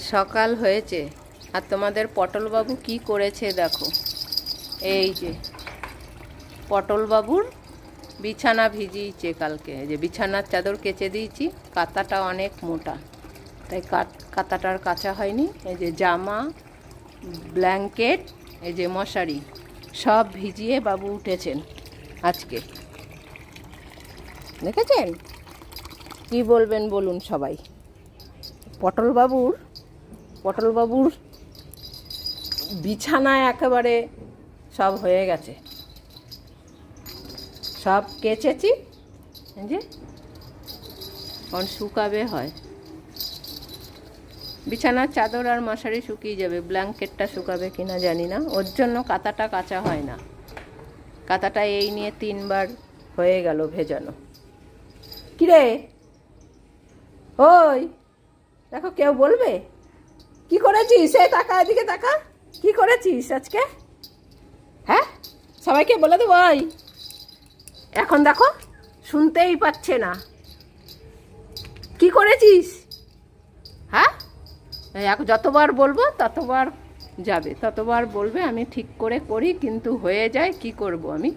সকাল হয়েছে। আর তোমাদের পটলবাবু কি করেছে দেখো। এই যে, পটলবাবুর বিছানা ভিজিয়েছে কালকে। যে বিছানার চাদর কেচে দিয়েছি কাতাটা অনেক মোটা। তাই কাত- কাতাটার কাঁচা হয়নি। এই যে জামা, ব্ল্যাঙ্কেট, এই যে মশারি, সব ভিজিয়ে বাবু উঠেছেন আজকে। দেখেছেন? কি বলবেন বলুন সবাই। পটলবাবুর পটলবাবুর বিছানায় একেবারে সব হয়ে গেছে। সব কেচেছি যে, এখন শুকাবে হয়। বিছানার চাদর আর মশারি শুকিয়ে যাবে, ব্ল্যাঙ্কেটটা শুকাবে কিনা জানি না। ওর জন্য কাতাটা কাঁচা হয় না। কাতাটা এই নিয়ে তিনবার হয়ে গেল ভেজানো। কিরে? ওই, দেখো কেউ বলবে? কি করেছিস? এ টাকা এদিকে টাকা কি করেছিস আজকে? হ্যাঁ? সবাইকে বলে দেবো ওই এখন দেখো, শুনতেই পাচ্ছে না। কি করেছিস? হ্যাঁ? যতবার বলব, ততবার যাবে। ততবার বলবে, আমি ঠিক করে করি, কিন্তু হয়ে যায় কি করব আমি?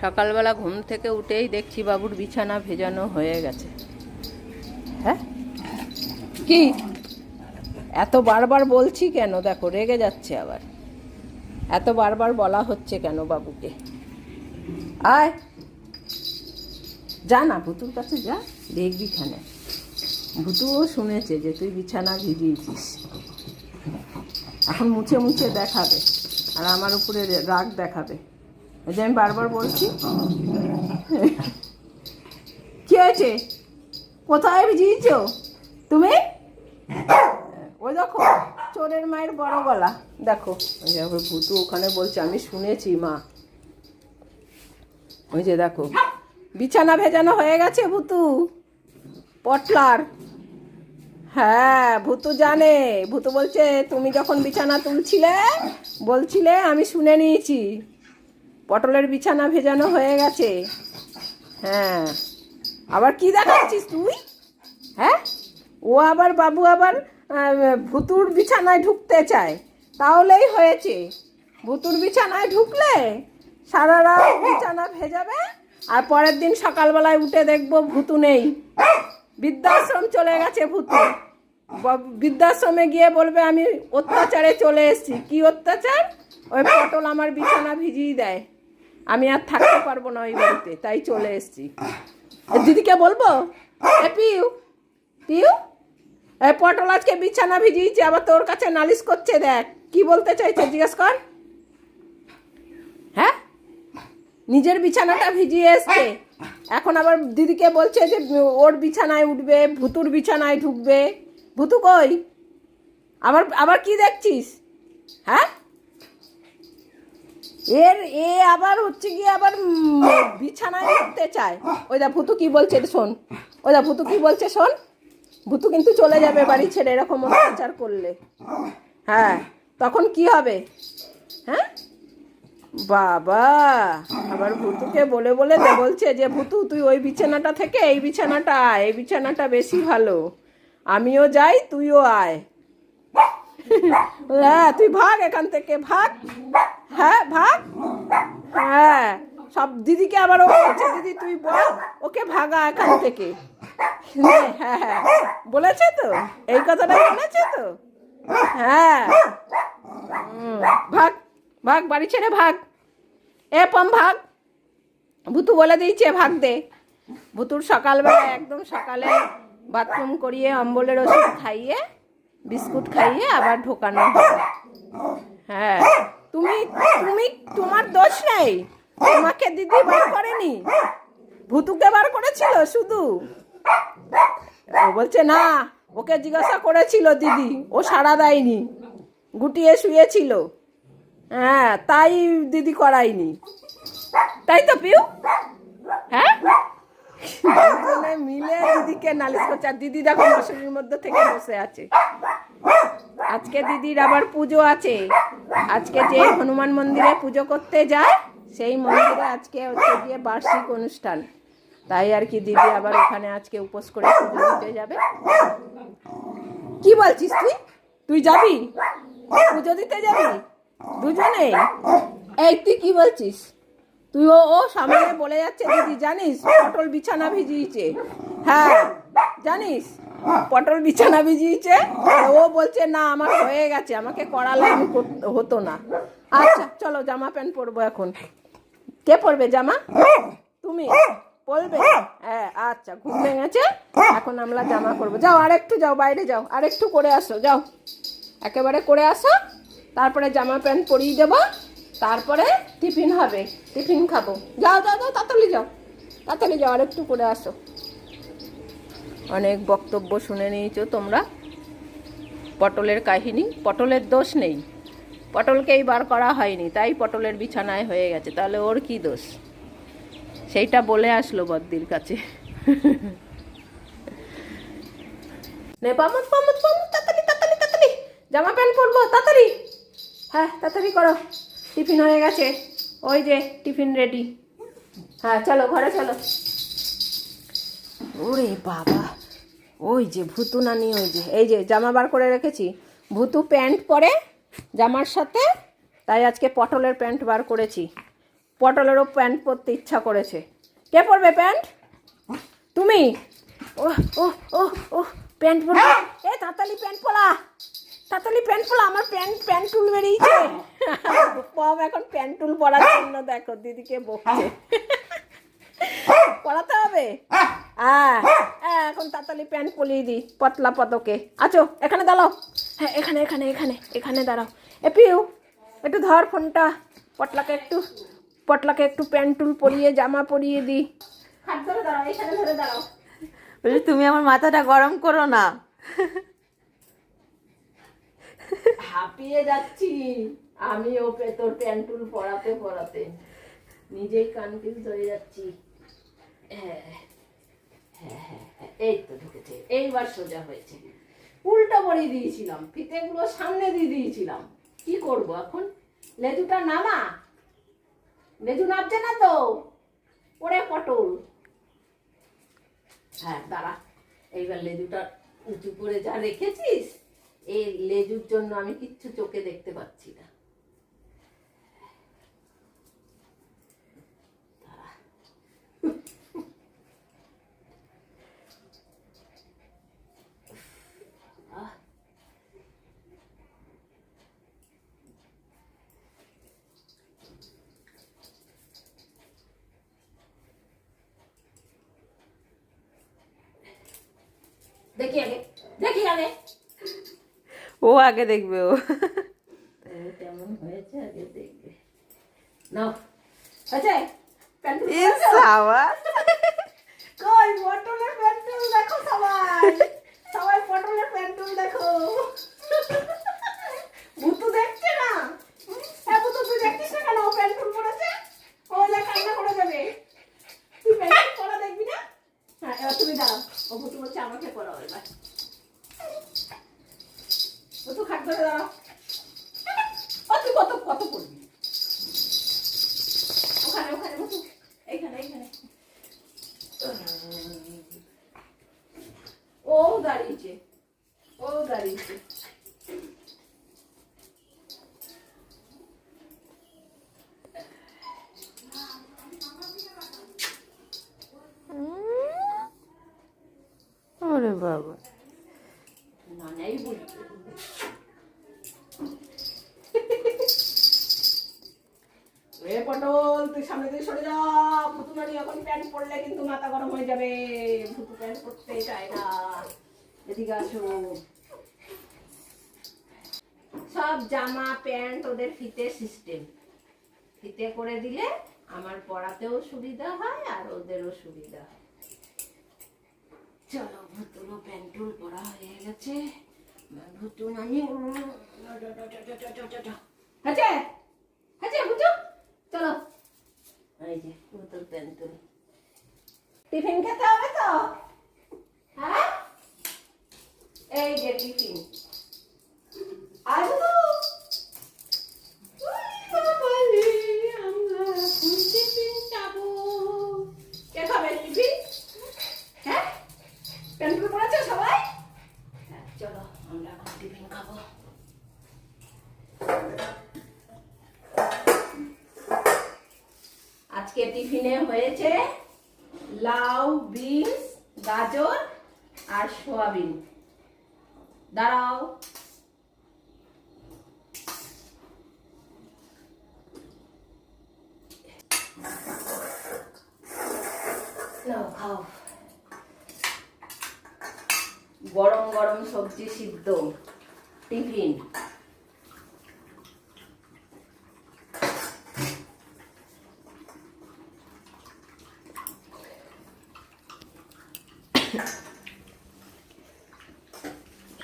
সকালবেলা ঘুম থেকে উঠেই দেখছি বাবুর বিছানা ভেজানো হয়ে গেছে। কি? এত বারবার বলছি কেন? দেখো, রেগে যাচ্ছে আবার। এত বারবার বলা হচ্ছে কেন বাবুকে? আয়। যা না, ভুতুর কাছে যা, দেখবি খানে ভুতুও শুনেছে যে তুই বিছানা ভিজিয়েছিস। এখন মুছে মুছে দেখাবে, আর আমার উপরে রাগ দেখাবে। এই যে আমি বারবার বলছি। কি হয়েছে? কোথায় ভিজিয়েছ? তুমি? দেখো, চোরের মায়ের বড় গলা। দেখো, ওই যে ভুতু ওখানে বলছে, আমি শুনেছি, মা। ওই যে দেখো, বিছানা ভেজানো হয়ে গেছে ভুতু। পটলার। হ্যাঁ ভুতু জানে। ভুতু বলছে, তুমি যখন বিছানা তুলছিলে, বলছিলে, আমি শুনে নিয়েছি। পটলের বিছানা ভেজানো হয়ে গেছে। হ্যাঁ। আবার কি দেখাচ্ছিস তুই? হ্যাঁ? ও আবার, বাবু আবার ভুতুর বিছানায় ঢুকতে চায়। তাহলেই হয়েছে। ভুতুর বিছানায় ঢুকলে সারা রাত বিছানা ভেজাবে, আর পরের দিন সকালবেলায় উঠে দেখব ভুতু নেই। বৃদ্ধাশ্রম চলে গেছে ভুতু। বৃদ্ধাশ্রমে গিয়ে বলবে, আমি অত্যাচারে চলে এসেছি। কি অত্যাচার? ওই পটল আমার বিছানা ভিজিয়ে দেয়। আমি আর থাকতে পারব না ওই বাড়িতে, তাই চলে এসেছি। দিদিকে বলব? পিউ পিউ? পটল আজকে বিছানা ভিজিয়েছে আবার তোর কাছে নালিশ করছে, দেখ। কি বলতে চাইছে, জিজ্ঞেস কর। হ্যাঁ? নিজের বিছানাটা ভিজিয়ে এসছে। এখন আবার দিদিকে বলছে যে, ওর বিছানায় উঠবে, ভুতুর বিছানায় ঢুকবে। ভুতু কই? আবার আবার কি দেখছিস? হ্যাঁ? এর, এ আবার হচ্ছে কি আবার বিছানায় উঠতে চায়। ওই দা ভুতু কি বলছে, শোন। ওই দা ভুতু কি বলছে, শোন। ভুতু কিন্তু চলে যাবে বাড়ি ছেড়ে এরকম অত্যাচার করলে। হ্যাঁ তখন কি হবে? হ্যাঁ? বাবা, আবার ভুতুকে বলে বলে বলছে যে, ভুতু, তুই ওই বিছানাটা থেকে এই বিছানাটা আয়, এই বিছানাটা বেশি ভালো। আমিও যাই, তুইও আয়। হ্যাঁ তুই ভাগ এখান থেকে, ভাগ। হ্যাঁ ভাগ। হ্যাঁ। সব দিদিকে আবার ও বলছে, দিদি, তুই বল, ওকে ভাগা এখান থেকে। হ্যাঁ হ্যাঁ বলেছে তো? এই কথাটা বলেছে তো? হ্যাঁ। ভাগ ভাগ, বাড়ি ছেড়ে ভাগ। এ, পম, ভাগ। ভুতু বলে দিয়েছে, ভাগ দে। ভুতুর সকালবেলা একদম সকালে বাথরুম করিয়ে, অম্বলের ওষুধ খাইয়ে, বিস্কুট খাইয়ে আবার ঢোকানো হ্যাঁ তুমি তুমি, তোমার দোষ নেই। তোমাকে দিদি বার করেনি। ভুতুকে বার করেছিল, শুধু। ও বলছে, না, ওকে জিজ্ঞাসা করেছিল দিদি, ও সাড়া দেয়নি, গুটিয়ে শুয়েছিল। হ্যাঁ তাই দিদি করায়নি। তাই তো, পিউ? হ্যাঁ? মিলে দিদিকে নালিশ করছে। আর দিদি দেখো, মশুরির মধ্যে থেকে বসে আছে। আজকে দিদির আবার পুজো আছে। আজকে যে হনুমান মন্দিরে পুজো করতে যায় সেই মন্দিরে আজকে হচ্ছে গিয়ে বার্ষিক অনুষ্ঠান। তাই আর কি দিদি আবার ওখানে আজকে উপোস করে পুজো দিতে যাবে। কি বলছিস তুই? তুই যাবি? পুজো দিতে যাবি? দুজনে এই তুই কি বলছিস? তুই ও ও সামনে বলে যাচ্ছে, দিদি জানিস পটল বিছানা ভিজিয়েছে। হ্যাঁ জানিস পটল বিছানা ভিজিয়েছে? ও বলছে, না, আমার হয়ে গেছে, আমাকে করালে আমি হতো না। আচ্ছা চলো জামা প্যান্ট পরবো এখন। কে পরবে জামা? তুমি? পরবে হ্যাঁ। আচ্ছা ঘুম ভেঙেছে। এখন আমরা জামা করব যাও আরেকটু যাও বাইরে যাও আরেকটু করে আসো যাও। একেবারে করে আসো। তারপরে জামা প্যান্ট পরিয়ে দেবো। তারপরে টিফিন হবে। টিফিন খাব। যাও যাও যাও তাড়াতাড়ি যাও। তাড়াতাড়ি যাও আরেকটু করে আসো। অনেক বক্তব্য শুনে নিয়েছো তোমরা। পটলের কাহিনী পটলের দোষ নেই। পটলকেই বার করা হয়নি, তাই পটলের বিছানায় হয়ে গেছে। তাহলে ওর কি দোষ? সেইটা বলে আসলো বদ্দির কাছে। জামা প্যান্ট পরবো, তাড়াতাড়ি। হ্যাঁ তাড়াতাড়ি করো। টিফিন হয়ে গেছে। ওই যে, টিফিন রেডি হ্যাঁ চলো, ঘরে চলো। ওরে বাবা, ওই যে ভুতু নানি ওই যে, এই যে, জামা বার করে রেখেছি। ভুতু প্যান্ট পরে জামার সাথে তাই আজকে পটলের প্যান্ট বার করেছি। পটলেরও প্যান্ট পরতে ইচ্ছা করেছে। কে পরবে প্যান্ট? তুমি? ও ও ও ও প্যান্ট পরা। এ তাড়াতাড়ি প্যান্ট পরা। তাড়াতাড়ি প্যান্ট পরা আমার প্যান্ট প্যান্ট টুল বেরিয়েছে। পম এখন প্যান্ট টুল পরার জন্য দেখো দিদিকে বকছে। পড়াতে হবে? হ্যাঁ। হ্যাঁ। এখন তাড়াতাড়ি প্যান্ট পরিয়ে দিই পতলা পদকে আছো এখানে দাঁড়াও। হ্যাঁ এখানে এখানে এখানে এখানে দাঁড়াও। এ পিউ একটু ধর ফোনটা। পটলাকে একটু পটলাকে একটু প্যান্ট টুল পরিয়ে জামা পরিয়ে দিই। বলছি তুমি আমার মাথাটা গরম করো না। হাঁপিয়ে যাচ্ছি। আমি ওকে তোর প্যান্টুল পরাতে পরাতে। নিজেই কনফিউজ হয়ে যাচ্ছি। হ্যাঁ হ্যাঁ হ্যাঁ এই তো ঢুকেছে। এইবার সোজা হয়েছে। উল্টো বড়ি দিয়েছিলাম, ফিতেগুলো সামনে দিয়ে দিয়েছিলাম। কি করব এখন? লেজুটা নামা? লেজু নামছে না তো? ওরে পটল। হ্যাঁ দাঁড়া। এইবার লেজুটা উঁচু করে যা রেখেছিস, এই লেজুর জন্য আমি কিচ্ছু চোখে দেখতে পাচ্ছি না। দেখি আগে দেখি আগে। ও আগে দেখবে ও। কেমন হয়েছে আগে দেখবে। নাও। আবার কই পটলের প্যান্টুল দেখো সবাই। সবাই পটলের প্যান্টুল দেখো। ভুতু দেখছে না? হ্যাঁ তুই দেখছিস না কেন? ও প্যান্টুল পরেছে ও যা কান্না করে যাবে। তুই প্যান্টুল পরা দেখবি না? হ্যাঁ এবার তুমি দাঁড়াও। ও ভুতু বলছে, আমাকে পড়াও এবার। ভুতু খাট ধরে দাঁড়াও। ও, তুই কত কত পড়বি? ওখানে ওখানে, বসু। এইখানে এইখানে। ও দাঁড়িয়েছে ও দাঁড়িয়েছে ওরে বাবা না নেই বুঝতে এ পটল তুই সামনে দিয়ে সরে যা ভুতু নানি এখন প্যান্ট পরলে কিন্তু মাথা গরম হয়ে যাবে। ভুতু প্যান্ট পরতে চায় না। এদিকে আসো। সব জামা প্যান্ট ওদের ফিতে সিস্টেম ফিতে করে দিলে আমার পড়াতেও সুবিধা হয় আর ওদেরও সুবিধা হয়। চলো ভুতুরও প্যান্টুল পরা হয়ে গেছে। ভুতুন আছে আছে এই যে বোতল পেন্তুল টিফিন খেতে হবে তো? হ্যাঁ? এই যে টিফিন। আলু টিফিন খাব। আজকে টিফিনে হয়েছে লাউ বিনস গাজর আর সোয়াবিন। দাঁড়াও। গরম গরম সবজি সিদ্ধ। টিফিন।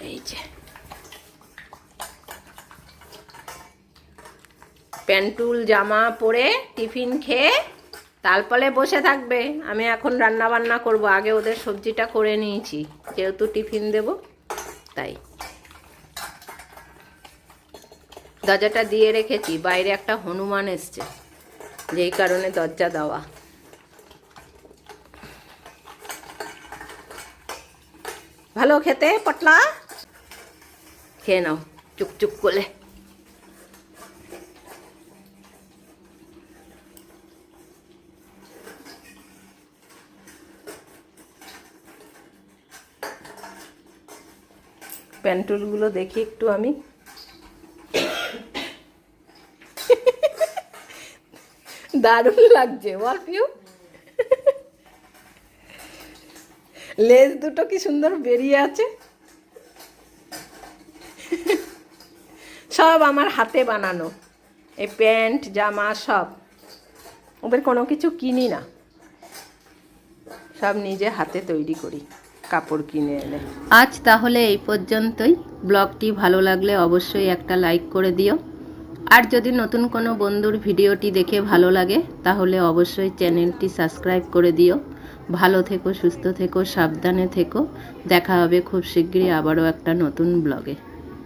এই যে। প্যান্টুল, জামা পরে টিফিন খেয়ে তালপলে বসে থাকবে। আমি এখন রান্না বান্না করব। আগে ওদের সবজিটা করে নিয়েছি। যেহেতু টিফিন দেব, তাই। দরজাটা দিয়ে রেখেছি। বাইরে একটা হনুমান এসছে। যেই কারণে দরজা দেওয়া। ভালো খেতে, পটলা? খেয়ে নাও চুপচুপ করে প্যান্টুলগুলো দেখি একটু আমি। দারুণ লাগছে পিউ লেজ দুটো কি সুন্দর বেরিয়ে আছে? সব আমার হাতে বানানো। এই প্যান্ট, জামা, সব। ওদের কোনো কিছু কিনি না। সব নিজে হাতে তৈরি করি, কাপড় কিনে এনে। আজ তাহলে এই পর্যন্তই। ব্লগটি ভালো লাগলে অবশ্যই একটা লাইক করে দিও। আর যদি নতুন কোনো বন্ধুর ভিডিওটি দেখে ভালো লাগে, তাহলে অবশ্যই চ্যানেলটি সাবস্ক্রাইব করে দিও। ভালো থেকো, সুস্থ থেকো, সাবধানে থেকো। দেখা হবে খুব শীঘ্রই আবারও একটা নতুন ব্লগে।